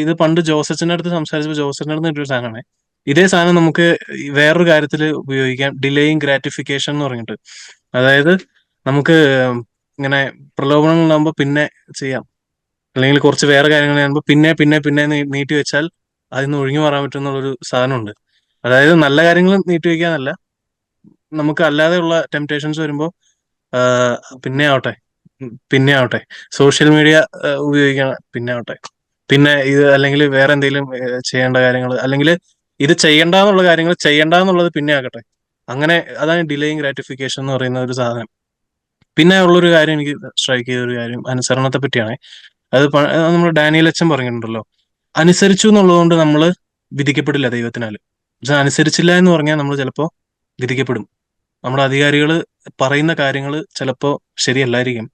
ഇത് പണ്ട് ജോസച്ചന്റെ അടുത്ത് സംസാരിച്ചപ്പോൾ ജോസച്ചന്റെ അടുത്ത് കിട്ടിയ സാധനമാണ്. ഇതേ സാധനം നമുക്ക് വേറൊരു കാര്യത്തിൽ ഉപയോഗിക്കാം. ഡിലേയും ഗ്രാറ്റിഫിക്കേഷൻ എന്ന് പറഞ്ഞിട്ട്. അതായത് നമുക്ക് ഇങ്ങനെ പ്രലോഭനങ്ങൾ ഉണ്ടാകുമ്പോൾ പിന്നെ ചെയ്യാം. അല്ലെങ്കിൽ കുറച്ച് വേറെ കാര്യങ്ങൾ ചെയ്യുമ്പോൾ പിന്നെ പിന്നെ പിന്നെ നീട്ടി വെച്ചാൽ അതിൽ നിന്ന് ഒഴിഞ്ഞു മാറാൻ എന്നുള്ളൊരു സാധനമുണ്ട്. അതായത് നല്ല കാര്യങ്ങൾ നീട്ടി വെക്കാന്നല്ല നമുക്ക് അല്ലാതെയുള്ള ടെംപ്റ്റേഷൻസ് വരുമ്പോൾ പിന്നെ ആവട്ടെ. പിന്നെ ആവട്ടെ. സോഷ്യൽ മീഡിയ ഉപയോഗിക്കണം പിന്നെ ആവട്ടെ. പിന്നെ ഇത് അല്ലെങ്കിൽ വേറെ എന്തെങ്കിലും ചെയ്യേണ്ട കാര്യങ്ങൾ അല്ലെങ്കിൽ ഇത് ചെയ്യണ്ട എന്നുള്ള കാര്യങ്ങൾ ചെയ്യണ്ട എന്നുള്ളത് പിന്നെ ആകട്ടെ. അങ്ങനെ അതാണ് ഡിലേയിങ് ഗ്രാറ്റിഫിക്കേഷൻ എന്ന് പറയുന്ന ഒരു സാധനം. പിന്നെ ഉള്ളൊരു കാര്യം എനിക്ക് സ്ട്രൈക്ക് ചെയ്ത ഒരു കാര്യം അനുസരണത്തെ പറ്റിയാണ്. അത് നമ്മൾ ഡാനിയൽ അച്ഛൻ പറഞ്ഞിട്ടുണ്ടല്ലോ. അനുസരിച്ചു എന്നുള്ളതുകൊണ്ട് നമ്മൾ വിധിക്കപ്പെടില്ല ദൈവത്തിനാൽ പക്ഷെ അനുസരിച്ചില്ല എന്ന് പറഞ്ഞാൽ നമ്മൾ ചിലപ്പോൾ വിധിക്കപ്പെടും. നമ്മുടെ അധികാരികൾ പറയുന്ന കാര്യങ്ങൾ ചിലപ്പോൾ ശരിയല്ലായിരിക്കും.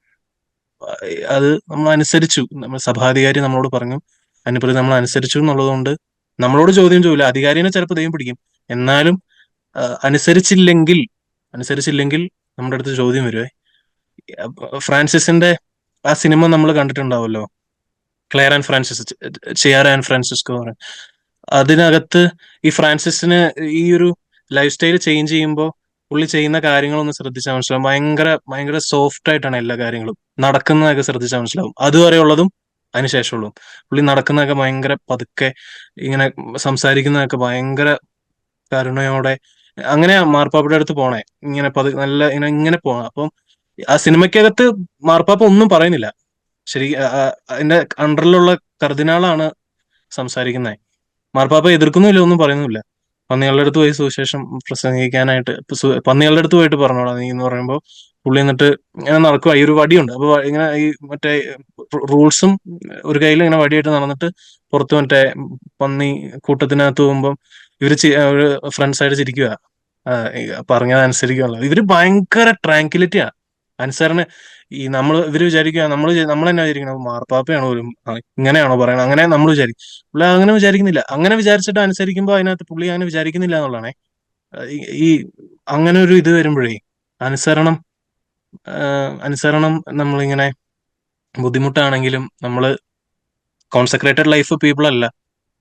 അത് നമ്മൾ അനുസരിച്ചു നമ്മൾ സഭാധികാരി നമ്മളോട് പറഞ്ഞു. അതിനെപ്പറ്റി നമ്മൾ അനുസരിച്ചു എന്നുള്ളതുകൊണ്ട് നമ്മളോട് ചോദ്യം ചോദില്ല അധികാരിനെ ചിലപ്പോൾ ദൈവം പിടിക്കും. എന്നാലും അനുസരിച്ചില്ലെങ്കിൽ അനുസരിച്ചില്ലെങ്കിൽ നമ്മുടെ അടുത്ത് ചോദ്യം വരുവേ. ഫ്രാൻസിസിന്റെ ആ സിനിമ നമ്മൾ കണ്ടിട്ടുണ്ടാവുമല്ലോ Claire and Francis chair and Francisco അതിനകത്ത് ഈ ഫ്രാൻസിസിന് ഈ ഒരു ലൈഫ് സ്റ്റൈൽ ചേഞ്ച് ചെയ്യുമ്പോൾ പുള്ളി ചെയ്യുന്ന കാര്യങ്ങളൊന്ന് ശ്രദ്ധിച്ചാൽ മനസ്സിലാവും. ഭയങ്കര ഭയങ്കര സോഫ്റ്റ് ആയിട്ടാണ് എല്ലാ കാര്യങ്ങളും. നടക്കുന്നതൊക്കെ ശ്രദ്ധിച്ചാൽ മനസ്സിലാവും. അതുവരെ ഉള്ളതും അതിനുശേഷമുള്ളതും പുള്ളി നടക്കുന്നതൊക്കെ ഭയങ്കര പതുക്കെ ഇങ്ങനെ സംസാരിക്കുന്നതൊക്കെ ഭയങ്കര കരുണയോടെ അങ്ങനെ മാർപ്പാപ്പയുടെ അടുത്ത് പോണേ. ഇങ്ങനെ പതു നല്ല ഇങ്ങനെ ഇങ്ങനെ പോണം. അപ്പം ആ സിനിമയ്ക്കകത്ത് മാർപ്പാപ്പ ഒന്നും പറയുന്നില്ല. ശരി അതിന്റെ അണ്ടറിലുള്ള കർദിനാളാണ് സംസാരിക്കുന്നത് മാർപ്പാപ്പ എതിർക്കുന്നില്ല ഒന്നും പറയുന്നില്ല പന്നികളുടെ അടുത്ത് പോയി സുവിശേഷം പ്രസംഗിക്കാനായിട്ട് പന്നികളുടെ അടുത്ത് പോയിട്ട് പറഞ്ഞോളാം നീ എന്ന് പറയുമ്പോൾ പുള്ളി എന്നിട്ട് ഇങ്ങനെ നടക്കുക ഈ ഒരു വടിയുണ്ട്. അപ്പൊ ഇങ്ങനെ ഈ മറ്റേ റൂൾസും ഒരു കയ്യിൽ ഇങ്ങനെ വടിയായിട്ട് നടന്നിട്ട് പുറത്ത് മറ്റേ പന്നി കൂട്ടത്തിനകത്ത് പോകുമ്പം ഇവർ ഒരു ഫ്രണ്ട്സ് ആയിട്ട് ചിരിക്കുക പറഞ്ഞത് അനുസരിക്കുകയുള്ളൂ ഇവർ ഭയങ്കര ട്രാങ്ക്വിലിറ്റിയാ അനുസരണ ഈ നമ്മൾ ഇവർ വിചാരിക്കുക നമ്മൾ നമ്മൾ തന്നെ വിചാരിക്കണം മാർപ്പാപ്പയാണ് ആ, ഇങ്ങനെയാണോ പറയണത് അങ്ങനെ നമ്മൾ വിചാരിക്കും. പുള്ളി അങ്ങനെ വിചാരിക്കുന്നില്ല. അങ്ങനെ വിചാരിച്ചിട്ട് അനുസരിക്കുമ്പോൾ അതിനകത്ത് പുള്ളി അങ്ങനെ വിചാരിക്കുന്നില്ല എന്നുള്ളതാണേ. ഈ അങ്ങനെ ഒരു ഇത് വരുമ്പോഴേ അനുസരണം അനുസരണം നമ്മളിങ്ങനെ ബുദ്ധിമുട്ടാണെങ്കിലും നമ്മൾ കോൺസെൻട്രേറ്റഡ് ലൈഫ് പീപ്പിൾ അല്ല.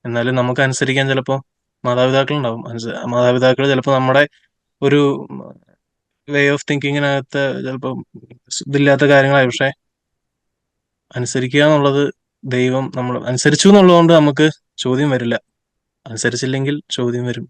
എന്നാലും നമുക്ക് അനുസരിക്കാൻ ചിലപ്പോൾ മാതാപിതാക്കൾ ഉണ്ടാവും മാതാപിതാക്കൾ ചിലപ്പോൾ നമ്മുടെ ഒരു വേ ഓഫ് തിങ്കിങ്ങിനകത്ത് ചിലപ്പോൾ ഇതില്ലാത്ത കാര്യങ്ങളായി. പക്ഷെ അനുസരിക്കുക എന്നുള്ളത് ദൈവം നമ്മൾ അനുസരിച്ചു എന്നുള്ളതുകൊണ്ട് നമുക്ക് ചോദ്യം വരില്ല. അനുസരിച്ചില്ലെങ്കിൽ ചോദ്യം വരും.